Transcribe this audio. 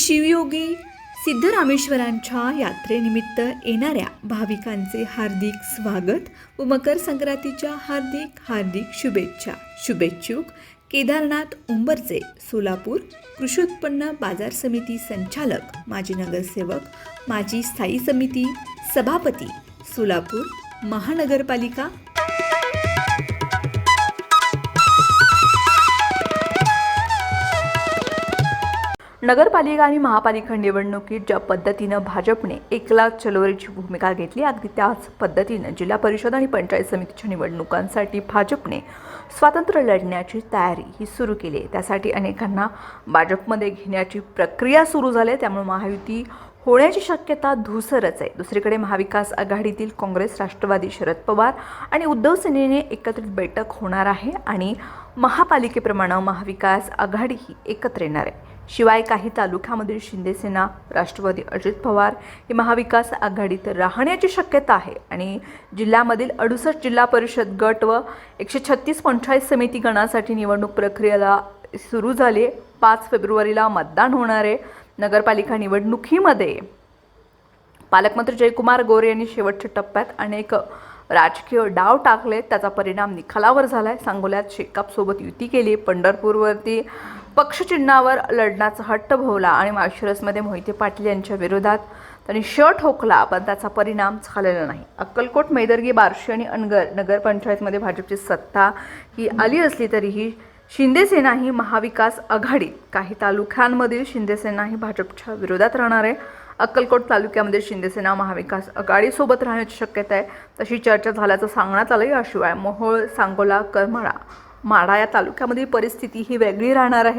शिवयोगी सिद्धरामेश्वरांच्या यात्रेनिमित्त येणाऱ्या भाविकांचे हार्दिक स्वागत व मकर संक्रांतीच्या हार्दिक हार्दिक शुभेच्छा. शुभेच्छुक केदारनाथ उंबरचे सोलापूर कृषी उत्पन्न बाजार समिती संचालक माजी नगरसेवक माजी स्थायी समिती सभापती सोलापूर महानगरपालिका नगरपालिका आणि महापालिका निवडणुकीत ज्या पद्धतीनं भाजपने एकला चलोरीची भूमिका घेतली अगदी त्याच पद्धतीनं जिल्हा परिषद आणि पंचायत समितीच्या निवडणुकांसाठी भाजपने स्वातंत्र्य लढण्याची तयारी ही सुरू केली आहे. त्यासाठी अनेकांना भाजपमध्ये घेण्याची प्रक्रिया सुरू झाली आहे. त्यामुळे महायुती होण्याची शक्यता धुसरच आहे. दुसरीकडे महाविकास आघाडीतील काँग्रेस राष्ट्रवादी शरद पवार आणि उद्धव सेनेने एकत्रित बैठक होणार आहे आणि महापालिकेप्रमाणे महाविकास आघाडी ही एकत्र येणार आहे. शिवाय काही तालुक्यामधील शिंदेसेना राष्ट्रवादी अजित पवार ही महाविकास आघाडीत राहण्याची शक्यता आहे आणि जिल्ह्यामधील अडुसष्ट जिल्हा परिषद गट व एकशे छत्तीस पंचायत समिती गणासाठी निवडणूक प्रक्रियेला सुरू झाली. पाच फेब्रुवारीला मतदान होणार आहे. नगरपालिका निवडणुकीमध्ये पालकमंत्री जयकुमार गोरे यांनी शेवटच्या टप्प्यात अनेक राजकीय डाव टाकले. त्याचा परिणाम निखलावर झाला आहे सांगोल्यात शेकापसोबत युती केली. पंढरपूरवरती पक्षचिन्हावर लढण्याचा हट्ट भोवला आणि माळशिरसमध्ये मोहिते पाटील यांच्या विरोधात त्यांनी श ठोकला पण त्याचा परिणाम झालेला नाही. अक्कलकोट मैदर्गी बार्शी आणि अनगर नगरपंचायतमध्ये भाजपची सत्ता ही आली असली तरीही शिंदेसेना ही महाविकास आघाडी. काही तालुक्यांमधील शिंदेसेना ही भाजपच्या विरोधात राहणार आहे. अक्कलकोट तालुक्यामध्ये शिंदेसेना महाविकास आघाडीसोबत राहण्याची शक्यता आहे. तशी चर्चा झाल्याचं सांगण्यात आलं याशिवाय मोहोळ सांगोला करमाळा माढा या तालुक्यामधील परिस्थिती ही वेगळी राहणार आहे.